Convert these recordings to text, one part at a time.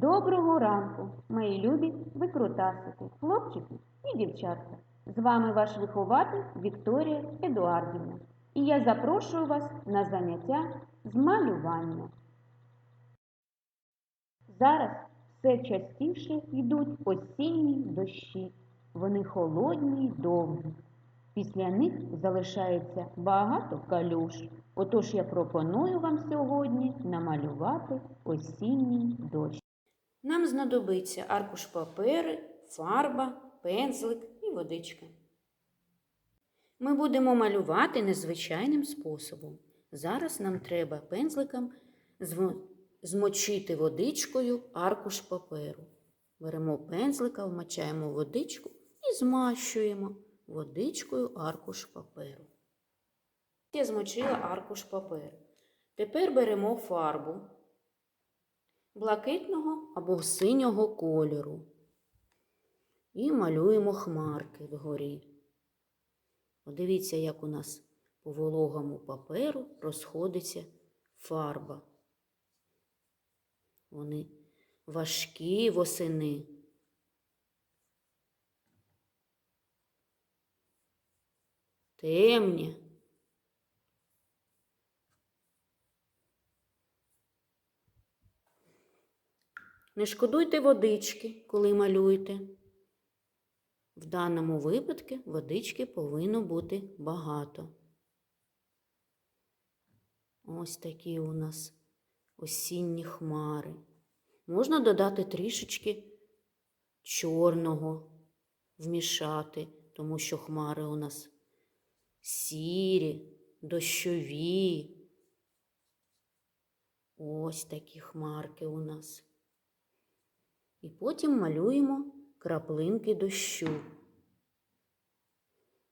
Доброго ранку, мої любі викрутасики, хлопчики і дівчатка. З вами ваш вихователь Вікторія Едуардівна. І я запрошую вас на заняття з малювання. Зараз все частіше йдуть осінні дощі. Вони холодні й довгі. Після них залишається багато калюш. Отож я пропоную вам сьогодні намалювати осінній дощ. Нам знадобиться аркуш папери, фарба, пензлик і водичка. Ми будемо малювати незвичайним способом. Зараз нам треба пензликом змочити водичкою аркуш паперу. Беремо пензлика, вмочаємо водичку і змащуємо водичкою аркуш паперу. Я змочила аркуш паперу. Тепер беремо фарбу блакитного або синього кольору. І малюємо хмарки вгорі. Подивіться, як у нас по вологому паперу розходиться фарба. Вони важкі восени. Темні. Не шкодуйте водички, коли малюєте. В даному випадку водички повинно бути багато. Ось такі у нас осінні хмари. Можна додати трішечки чорного, вмішати, тому що хмари у нас сірі, дощові. Ось такі хмарки у нас. І потім малюємо краплинки дощу.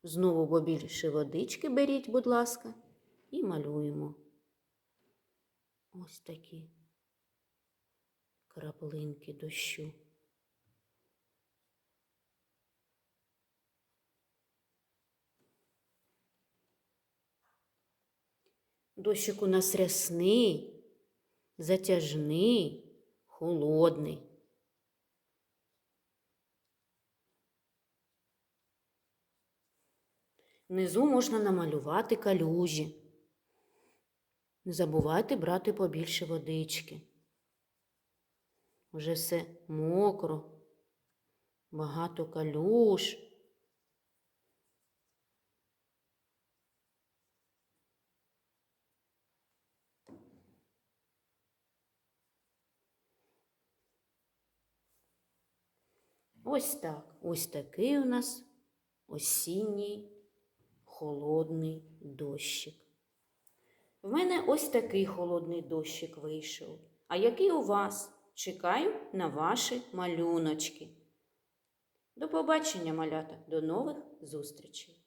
Знову побільше водички беріть, будь ласка, і малюємо. Ось такі краплинки дощу. Дощик у нас рясний, затяжний, холодний. Внизу можна намалювати калюжі. Не забувайте брати побільше водички. Вже все мокро, багато калюж. Ось так. Ось такий у нас осінній холодний дощик. В мене ось такий холодний дощик вийшов. А який у вас? Чекаю на ваші малюночки. До побачення, малята, до нових зустрічей!